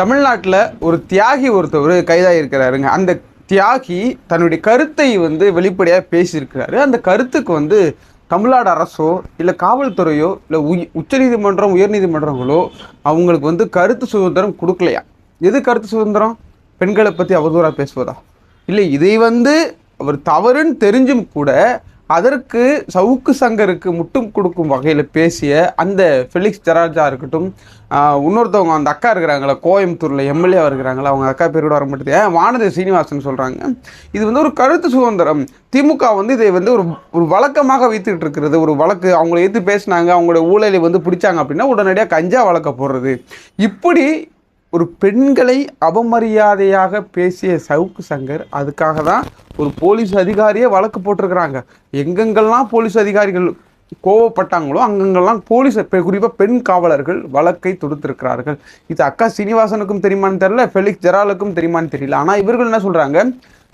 தமிழ்நாட்டில் ஒரு தியாகி ஒருத்தவர் கைதாக இருக்கிறாருங்க. அந்த தியாகி தன்னுடைய கருத்தை வந்து வெளிப்படையாக பேசியிருக்கிறாரு. அந்த கருத்துக்கு வந்து தமிழ்நாடு அரசோ இல்லை காவல்துறையோ இல்லை உய் உச்சநீதிமன்றம் உயர்நீதிமன்றங்களோ அவங்களுக்கு வந்து கருத்து சுதந்திரம் கொடுக்கலையா? எது கருத்து சுதந்திரம்? பெண்களை பற்றி அவதூறாக பேசுவதா? இல்லை இதை வந்து அவர் தவறுன்னு தெரிஞ்சும் கூட அதற்கு சவுக்கு சங்கருக்கு முட்டும் கொடுக்கும் வகையில் பேசிய அந்த ஃபெலிக்ஸ் ஜெராஜா இருக்கட்டும் இன்னொருத்தவங்க அந்த அக்கா இருக்கிறாங்களே கோயம்புத்தூரில் எம்எல்ஏ இருக்கிறாங்களே அவங்க அக்கா பேர் கூட வர மாட்டேது. ஏன்? வானதி சீனிவாசன் சொல்கிறாங்க இது வந்து ஒரு கருத்து சுதந்திரம். திமுக வந்து இதை வந்து ஒரு ஒரு வழக்கமாக வைத்துக்கிட்டு இருக்கிறது. ஒரு வழக்கு அவங்கள எதிர்த்து பேசினாங்க அவங்களோட ஊழலை வந்து பிடிச்சாங்க அப்படின்னா உடனடியாக கஞ்சா வழக்க போடுறது. இப்படி ஒரு பெண்களை அவமரியாதையாக பேசிய சவுக்கு சங்கர் அதுக்காக தான் ஒரு போலீஸ் அதிகாரியே வழக்கு போட்டிருக்கிறாங்க. எங்கெங்கெல்லாம் போலீஸ் அதிகாரிகள் கோவப்பட்டாங்களோ அங்கங்கெல்லாம் போலீஸ் குறிப்பாக பெண் காவலர்கள் வழக்கை தொடுத்திருக்கிறார்கள். இது அக்கா சீனிவாசனுக்கும் தெரியுமான்னு தெரியல ஃபெலிக்ஸ் ஜெராலுக்கும் தெரியுமான்னு தெரியல. ஆனால் இவர்கள் என்ன சொல்கிறாங்க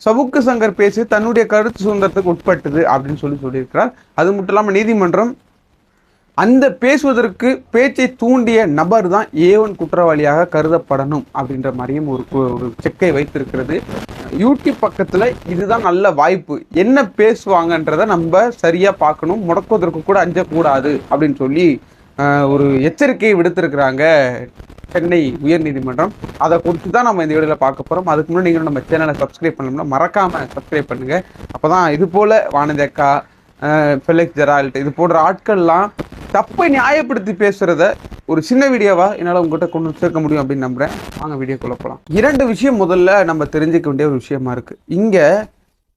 சவுக்கு சங்கர் பேசி தன்னுடைய கருத்து சுதந்திரத்துக்கு உட்பட்டது அப்படின்னு சொல்லி சொல்லியிருக்கிறார். அது மட்டும் இல்லாமல் நீதிமன்றம் அந்த பேசுவதற்கு பேச்சை தூண்டிய நபர் தான் ஏவன் குற்றவாளியாக கருதப்படணும் அப்படின்ற மாதிரியும் ஒரு ஒரு செக்கை வைத்திருக்கிறது. யூடியூப் பக்கத்தில் இதுதான் நல்ல வாய்ப்பு. என்ன பேசுவாங்கன்றதை நம்ம சரியாக பார்க்கணும். முடக்குவதற்கு கூட அஞ்சக்கூடாது அப்படின்னு சொல்லி ஒரு எச்சரிக்கையை விடுத்திருக்கிறாங்க சென்னை உயர்நீதிமன்றம். அதை குறித்து தான் நம்ம இந்த வீடியோவில் பார்க்க போகிறோம் அதுக்கு முன்னாடி நீங்கள் நம்ம சேனலை சப்ஸ்கிரைப் பண்ணணும்னா மறக்காமல் சப்ஸ்கிரைப் பண்ணுங்கள் அப்போ தான் இது போல் வானதி அக்கா ஃபெலிக்ஸ் ஜெரால்ட் இது போன்ற ஆட்கள்லாம் தப்பை நியாயப்படுத்தி பேசுறத ஒரு சின்ன வீடியோவா என்னால் உங்ககிட்ட கொண்டு சேர்க்க முடியும் அப்படின்னு நம்புறேன். வாங்க வீடியோ போகலாம் இரண்டு விஷயம் முதல்ல நம்ம தெரிஞ்சுக்க வேண்டிய ஒரு விஷயமா இருக்கு. இங்க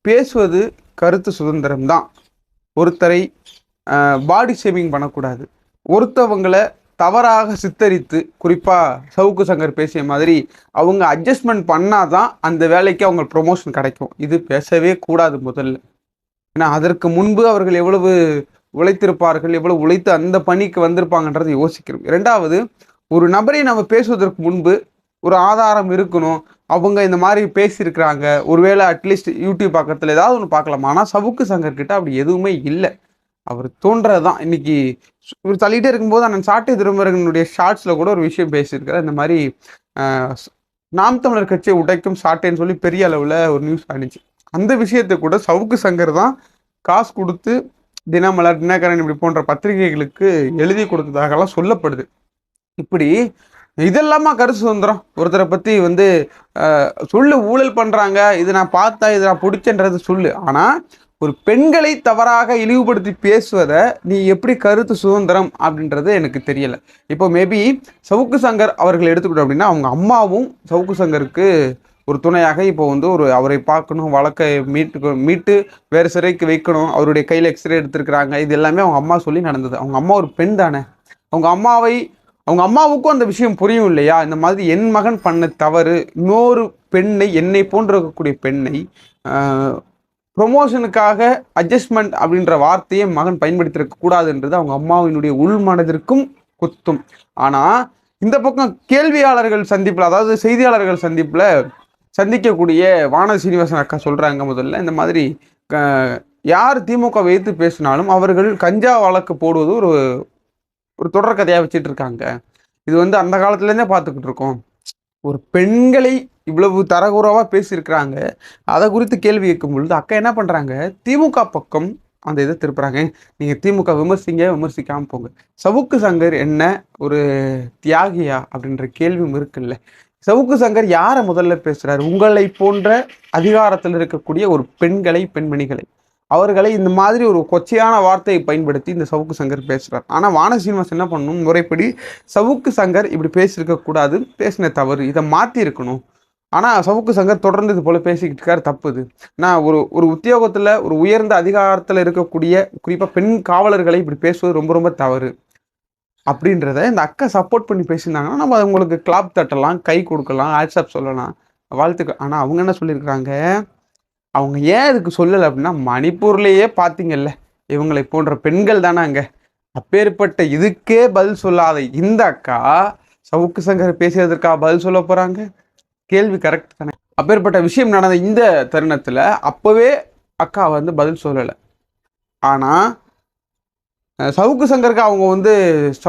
பேசுவது கருத்து சுதந்திரம் தான். ஒருத்தரை பாடி ஷேமிங் பண்ணக்கூடாது. ஒருத்தவங்களை தவறாக சித்தரித்து குறிப்பாக சவுக்கு சங்கர் பேசிய மாதிரி அவங்க அட்ஜஸ்ட்மெண்ட் பண்ணாதான் அந்த வேலைக்கு அவங்க ப்ரொமோஷன் கிடைக்கும். இது பேசவே கூடாது முதல்ல. ஏன்னா அதற்கு முன்பு அவர்கள் எவ்வளவு உழைத்திருப்பார்கள் எவ்வளவு உழைத்து அந்த பணிக்கு வந்திருப்பாங்கன்றதை யோசிக்கிறோம். இரண்டாவது ஒரு நபரை நம்ம பேசுவதற்கு முன்பு ஒரு ஆதாரம் இருக்கணும். அவங்க இந்த மாதிரி பேசியிருக்கிறாங்க. ஒருவேளை அட்லீஸ்ட் யூடியூப் பக்கத்தில் ஏதாவது ஒன்று பார்க்கலாம். ஆனால் சவுக்கு சங்கர்கிட்ட அப்படி எதுவுமே இல்லை. அவர் தோன்றது தான் இன்னைக்கு இவர் தள்ளிட்டே இருக்கும்போது அண்ணன் சாட்டை திருமரகனுடைய ஷார்ட்ஸில் கூட ஒரு விஷயம் பேசியிருக்காரு இந்த மாதிரி நாம் தமிழர் கட்சியை உடைக்கும் சாட்டைன்னு சொல்லி பெரிய அளவில் ஒரு நியூஸ் ஆனிச்சு. அந்த விஷயத்தை கூட சவுக்கு சங்கர் தான் காசு கொடுத்து தினமலர் தினகரன் இப்படி போன்ற பத்திரிகைகளுக்கு எழுதி கொடுத்ததாகலாம் சொல்லப்படுது. இப்படி இதெல்லாமா கருத்து சுதந்திரம்? ஒருத்தரை பற்றி வந்து சொல்லு ஊழல் பண்ணுறாங்க இது நான் பார்த்தா இது நான் பிடிச்சன்றது சொல்லு. ஆனால் ஒரு பெண்களை தவறாக இழிவுபடுத்தி பேசுவதை நீ எப்படி கருத்து சுதந்திரம் அப்படின்றது எனக்கு தெரியலை. இப்போ மேபி சவுக்கு சங்கர் அவர்கள் எடுத்துக்கிட்டோம் அப்படின்னா அவங்க அம்மாவும் சவுக்கு சங்கருக்கு ஒரு துணையாக இப்போ வந்து ஒரு அவரை பார்க்கணும் வழக்கை மீட்டு மீட்டு வேறு சிறைக்கு வைக்கணும் அவருடைய கையில் எக்ஸ்ரே எடுத்திருக்கிறாங்க. இது எல்லாமே அவங்க அம்மா சொல்லி நடந்தது. அவங்க அம்மா ஒரு பெண் தானே. அவங்க அம்மாவை அவங்க அம்மாவுக்கும் அந்த விஷயம் புரியும் இல்லையா? இந்த மாதிரி என் மகன் பண்ண தவறு இன்னொரு பெண்ணை என்னை போன்றிருக்கக்கூடிய பெண்ணை ப்ரொமோஷனுக்காக அட்ஜஸ்ட்மெண்ட் அப்படின்ற வார்த்தையை மகன் பயன்படுத்தியிருக்க கூடாதுன்றது அவங்க அம்மாவினுடைய உள் மனதிற்கும் குத்தும். ஆனால் இந்த பக்கம் கேள்வியாளர்கள் சந்திப்பில் அதாவது செய்தியாளர்கள் சந்திப்பில் சந்திக்கக்கூடிய வான சீனிவாசன் அக்கா சொல்கிறாங்க முதல்ல இந்த மாதிரி க- யார் திமுக வைத்து பேசினாலும் அவர்கள் கஞ்சா வழக்கு போடுவது ஒரு ஒரு தொடர் கதையாக வச்சுட்டு இருக்காங்க. இது வந்து அந்த காலத்துலேருந்தே பார்த்துக்கிட்டு இருக்கோம். ஒரு பெண்களை இவ்வளவு தரகுறவாக பேசியிருக்கிறாங்க. அதை குறித்து கேள்வி கேட்கும் பொழுது அக்கா என்ன பண்ணுறாங்க திமுக பக்கம் அந்த இதை திருப்புறாங்க. நீங்கள் திமுக விமர்சிங்க விமர்சிக்காமல் போங்க. சவுக்கு சங்கர் என்ன ஒரு தியாகியா அப்படின்ற கேள்வியும் இருக்குல்ல. சவுக்கு சங்கர் யாரை முதல்ல பேசுகிறார் உங்களை போன்ற அதிகாரத்தில் இருக்கக்கூடிய ஒரு பெண்களை பெண்மணிகளை. அவர்களை இந்த மாதிரி ஒரு கொச்சையான வார்த்தையை பயன்படுத்தி இந்த சவுக்கு சங்கர் பேசுகிறார் ஆனால் வான என்ன பண்ணணும்? முறைப்படி சவுக்கு சங்கர் இப்படி பேசியிருக்கக்கூடாது பேசின தவறு. இதை மாற்றிருக்கணும் ஆனால் சவுக்கு சங்கர் தொடர்ந்து இது போல் பேசிக்கிட்டு இருக்கார் தப்புது. நான் ஒரு ஒரு உத்தியோகத்தில் ஒரு உயர்ந்த அதிகாரத்தில் இருக்கக்கூடிய குறிப்பாக பெண் காவலர்களை இப்படி பேசுவது ரொம்ப ரொம்ப தவறு. அப்படின்றத இந்த அக்கா சப்போர்ட் பண்ணி பேசியிருந்தாங்கன்னா நம்ம அவங்களுக்கு கிளாப் தட்டலாம் கை கொடுக்கலாம் வாட்ஸ்அப் சொல்லலாம். வாழ்த்துக்கள். ஆனால் அவங்க என்ன சொல்லியிருக்கிறாங்க? அவங்க ஏன் இதுக்கு சொல்லலை அப்படின்னா மணிப்பூர்லேயே பார்த்தீங்கல்ல இவங்களை போன்ற பெண்கள் தானே அங்கே. அப்பேற்பட்ட இதுக்கே பதில் சொல்லாத இந்த அக்கா சவுக்கு சங்கர் பேசியதற்காக பதில் சொல்ல போகிறாங்க கேள்வி கரெக்ட் தானே. அப்பேற்பட்ட விஷயம் நடந்த இந்த தருணத்தில் அப்போவே அக்கா வந்து பதில் சொல்லலை. ஆனால் சவுக்கு சங்கருக்கு அவங்க வந்து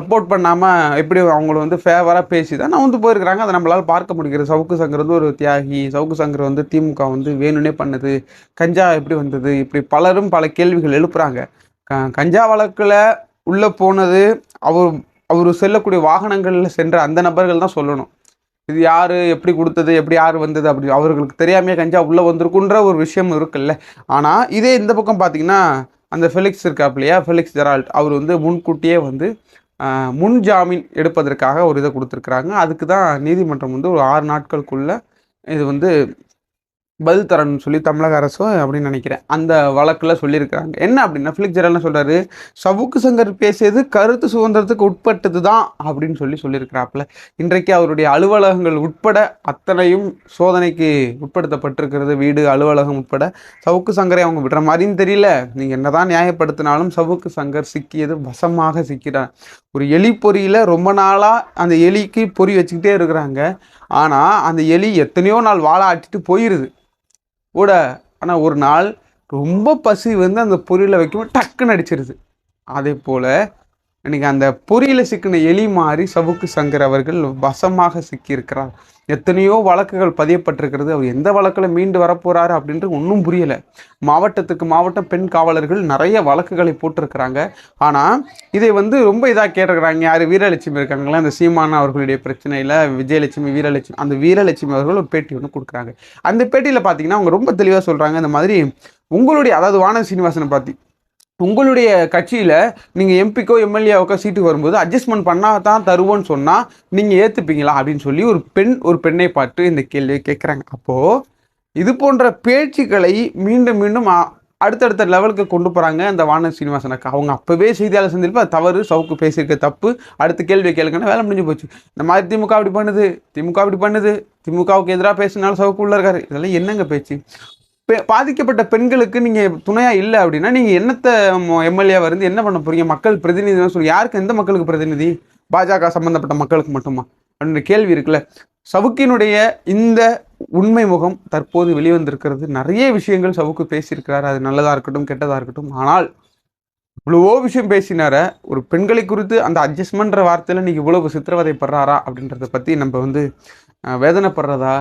சப்போர்ட் பண்ணாமல் எப்படி அவங்கள வந்து ஃபேவராக பேசி தான் நான் வந்து போயிருக்கிறாங்க. அதை நம்மளால் பார்க்க முடிகிறது. சவுக்கு சங்கர் வந்து ஒரு தியாகி. சவுக்கு சங்கர் வந்து திமுக வந்து வேணும்னே பண்ணுது. கஞ்சா எப்படி வந்தது? இப்படி பலரும் பல கேள்விகள் எழுப்புறாங்க. க- கஞ்சா வழக்கில் உள்ளே போனது அவர் அவர் செல்லக்கூடிய வாகனங்களில் சென்ற அந்த நபர்கள் தான் சொல்லணும். இது யார்? எப்படி கொடுத்தது? எப்படி யார் வந்தது? அப்படி அவர்களுக்கு தெரியாமையே கஞ்சா உள்ளே வந்திருக்குன்ற ஒரு விஷயம் இருக்குல்ல. ஆனால் இதே இந்த பக்கம் பார்த்தீங்கன்னா அந்த ஃபெலிக்ஸ் இருக்காப்லையா ஃபெலிக்ஸ் ஜெரால்ட் அவர் வந்து முன்கூட்டியே வந்து முன் ஜாமீன் எடுப்பதற்காக ஒரு இதை கொடுத்துருக்குறாங்க. அதுக்கு தான் நீதிமன்றம் வந்து ஒரு ஆறு நாட்களுக்குள்ள இது வந்து பதில் தரணும்னு சொல்லி தமிழக அரசு அப்படின்னு நினைக்கிறேன். அந்த வழக்கில் சொல்லியிருக்கிறாங்க. என்ன அப்படின்னா ஃபிலிக் ஜெரல்னு என்ன சவுக்கு சங்கர் பேசியது கருத்து சுதந்திரத்துக்கு உட்பட்டது தான் அப்படின்னு சொல்லி சொல்லியிருக்கிறாப்புல. இன்றைக்கு அவருடைய அலுவலகங்கள் உட்பட அத்தனையும் சோதனைக்கு உட்படுத்தப்பட்டிருக்கிறது. வீடு அலுவலகம் உட்பட சவுக்கு சங்கரை அவங்க விடுற மாதிரியும் தெரியல. நீங்கள் என்னதான் நியாயப்படுத்தினாலும் சவுக்கு சங்கர் சிக்கியது வசமாக சிக்கிறார். ஒரு எலி பொறியில் ரொம்ப நாளாக அந்த எலிக்கு பொறி வச்சுக்கிட்டே இருக்கிறாங்க. ஆனால் அந்த எலி எத்தனையோ நாள் வாழ ஆட்டிட்டு போயிடுது கூட. ஆனால் ஒரு நாள் ரொம்ப பசி வந்து அந்த பொரியலை வைக்கும்போது டக்குன்னு அடிச்சிருது. அதே போல் இன்னைக்கு அந்த பொறியில் சிக்கின எலி மாறி சவுக்கு சங்கர் அவர்கள் வசமாக சிக்கியிருக்கிறார். எத்தனையோ வழக்குகள் பதியப்பட்டிருக்கிறது. அவர் எந்த வழக்கில் மீண்டு வரப்போறாரு அப்படின்ட்டு ஒன்றும் புரியலை. மாவட்டத்துக்கு மாவட்டம் பெண் காவலர்கள் நிறைய வழக்குகளை போட்டிருக்கிறாங்க. ஆனால் இதை வந்து ரொம்ப இதாக கேட்டிருக்கிறாங்க. யார்? வீரலட்சுமி இருக்காங்களா அந்த சீமானா அவர்களுடைய பிரச்சனையில் விஜயலட்சுமி வீரலட்சுமி அந்த வீரலட்சுமி அவர்கள் ஒரு பேட்டி ஒன்று கொடுக்குறாங்க. அந்த பேட்டியில் பார்த்தீங்கன்னா அவங்க ரொம்ப தெளிவாக சொல்கிறாங்க இந்த மாதிரி உங்களுடைய அதாவது வானதி சீனிவாசனை பார்த்தி உங்களுடைய கட்சியில் நீங்கள் எம்பிக்கோ எம்எல்ஏவுக்கோ சீட்டுக்கு வரும்போது அட்ஜஸ்ட்மெண்ட் பண்ணால் தான் தருவோன்னு சொன்னால் நீங்கள் ஏற்றுப்பீங்களா அப்படின்னு சொல்லி ஒரு பெண் ஒரு பெண்ணை பார்த்து இந்த கேள்வியை கேட்குறாங்க அப்போது இது போன்ற பேச்சுக்களை மீண்டும் மீண்டும் அடுத்தடுத்த லெவலுக்கு கொண்டு போகிறாங்க அந்த வானதி சீனிவாசனுக்கு அவங்க அப்போவே செய்தியாளர் சந்திருப்பா தவறு சவுக்கு பேசியிருக்க தப்பு. அடுத்த கேள்வி கேளுங்கன்னா வேலை முடிஞ்சு போச்சு. இந்த மாதிரி திமுக அப்படி பண்ணுது திமுக அப்படி பண்ணுது திமுகவுக்கு எதிராக பேசினாலும் சவுக்கு உள்ளே இருக்காரு. இதெல்லாம் என்னங்க பேச்சு? பாதிக்கப்பட்ட பெண்களுக்கு நீங்கள் துணையாக இல்லை அப்படின்னா நீங்கள் என்னத்தை எம்எல்ஏவாக இருந்து என்ன பண்ண போகிறீங்க மக்கள் பிரதிநிதினு சொல்லி யாருக்கு? எந்த மக்களுக்கு பிரதிநிதி? பாஜக சம்மந்தப்பட்ட மக்களுக்கு மட்டுமா? அப்படின்ற கேள்வி இருக்குல்ல. சவுக்கினுடைய இந்த உண்மை முகம் தற்போது வெளிவந்திருக்கிறது. நிறைய விஷயங்கள் சவுக்கு பேசியிருக்கிறார். அது நல்லதாக இருக்கட்டும் கெட்டதாக இருக்கட்டும். ஆனால் இவ்வளவோ விஷயம் பேசினார ஒரு பெண்களை குறித்து அந்த அட்ஜஸ்ட்மெண்ட்ற வார்த்தையில் நீங்கள் இவ்வளவு சித்திரவதைப்படுறாரா அப்படின்றத பற்றி நம்ம வந்து வேதனைப்படுறதா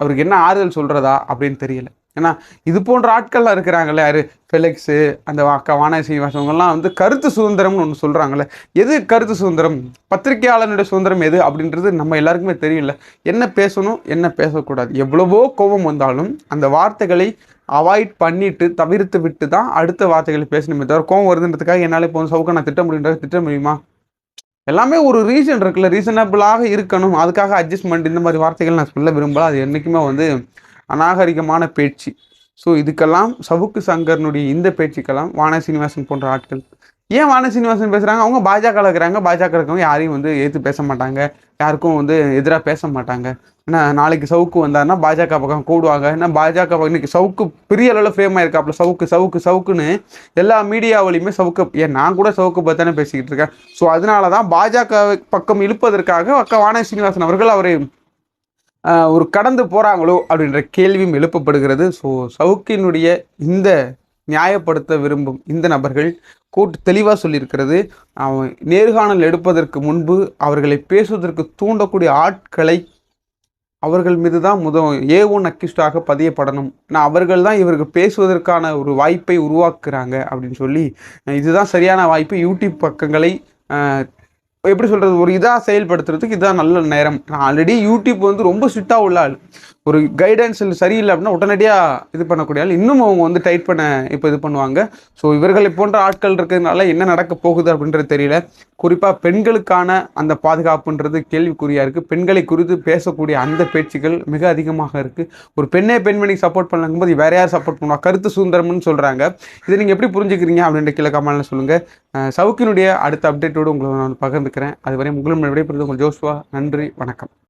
அவருக்கு என்ன ஆறுதல் சொல்கிறதா அப்படின்னு தெரியல. ஏன்னா இது போன்ற ஆட்கள்லாம் இருக்கிறாங்களே யாரு? ஃபெலிக்ஸு அந்த அக்கா வானதி சீனிவாசன் வந்து கருத்து சுதந்திரம்னு ஒன்று சொல்கிறாங்கல்ல எது கருத்து சுதந்திரம்? பத்திரிகையாளனுடைய சுதந்திரம் எது அப்படின்றது நம்ம எல்லாருக்குமே தெரியல. என்ன பேசணும் என்ன பேசக்கூடாது. எவ்வளவோ கோபம் வந்தாலும் அந்த வார்த்தைகளை அவாய்ட் பண்ணிட்டு தவிர்த்து விட்டு தான் அடுத்த வார்த்தைகளை பேசணுமே தவிர கோவம் வருதுன்றதுக்காக என்னால் இப்போ சவுக்க நான் திட்ட முடியுன்றது திட்ட முடியுமா? எல்லாமே ஒரு ரீசன் இருக்குல்ல. ரீசனபிளாக இருக்கணும். அதுக்காக அட்ஜஸ்ட்மெண்ட் இந்த மாதிரி வார்த்தைகள் நான் சொல்ல விரும்பல. அது என்றைக்குமே வந்து அநாகரிகமான பேச்சு. ஸோ இதுக்கெல்லாம் சவுக்கு சங்கர்னுடைய இந்த பேச்சுக்கெல்லாம் வான சீனிவாசன் போன்ற ஆட்கள் ஏன் வான சீனிவாசன் பேசுகிறாங்க அவங்க பாஜக இருக்கிறாங்க. பாஜக இருக்கவங்க யாரையும் வந்து ஏற்று பேச மாட்டாங்க. யாருக்கும் வந்து எதிராக பேச மாட்டாங்க. ஏன்னா நாளைக்கு சவுக்கு வந்தாருன்னா பாஜக பக்கம் கூடுவாங்க. ஏன்னா பாஜக பக்கம் இன்னைக்கு சவுக்கு பெரிய அளவில் ஃபேம் ஆயிருக்காப்புல. சவுக்கு சவுக்கு சவுக்குன்னு எல்லா மீடியாவிலையுமே சவுக்கு ஏன் நான் கூட சவுக்கு பற்றி தானே பேசிக்கிட்டு இருக்கேன். ஸோ அதனால தான் பாஜக பக்கம் இழுப்பதற்காக அக்கா வான சீனிவாசன் அவர்கள் அவரை ஒரு கடந்து போகிறாங்களோ அப்படின்ற கேள்வியும் எழுப்பப்படுகிறது. ஸோ சவுக்கினுடைய இந்த நியாயப்படுத்த விரும்பும் இந்த நபர்கள் கூட்டு தெளிவாக சொல்லியிருக்கிறது. அவன் நேர்காணல் எடுப்பதற்கு முன்பு அவர்களை பேசுவதற்கு தூண்டக்கூடிய ஆட்களை அவர்கள் மீது தான் முத ஏ ஒன் அக்யூஸ்டாக பதியப்படணும். நான் அவர்கள் தான் இவருக்கு பேசுவதற்கான ஒரு வாய்ப்பை உருவாக்குறாங்க அப்படின்னு சொல்லி இதுதான் சரியான வாய்ப்பு. யூடியூப் பக்கங்களை எப்படி சொல்கிறது ஒரு இதாக செயல்படுத்துறதுக்கு இதுதான் நல்ல நேரம். நான் ஆல்ரெடி யூடியூப் வந்து ரொம்ப ஸ்ட்ரிக்டாக உள்ள ஆள். ஒரு கைடன்ஸ் இல்லை சரியில்லை அப்படின்னா உடனடியாக இது பண்ணக்கூடிய ஆள் இன்னும் அவங்க வந்து டைட் பண்ண இப்போ இது பண்ணுவாங்க. ஸோ இவர்களை போன்ற ஆட்கள் இருக்கிறதுனால என்ன நடக்க போகுது அப்படின்றது தெரியல. குறிப்பாக பெண்களுக்கான அந்த பாதுகாப்புன்றது கேள்விக்குறியாக இருக்குது பெண்களை குறித்து பேசக்கூடிய அந்த பேச்சுகள் மிக அதிகமாக இருக்குது ஒரு பெண்ணே பெண்மணிக்கு சப்போர்ட் பண்ணும்போது வேற யார் சப்போர்ட் பண்ணுவா? கருத்து சுதந்திரம்னு சொல்கிறாங்க இதை நீங்கள் எப்படி புரிஞ்சுக்கிறீங்க அப்படின்ற கீழே கமெண்ட்ல சொல்லுங்கள் சவுக்கினுடைய அடுத்த அப்டேட்டோடு உங்களை நான் பகிர்ந்துக்கிறேன். அதுவரை உங்களும் விடைபெறுவது உங்கள் ஜோஸ்வா நன்றி வணக்கம்.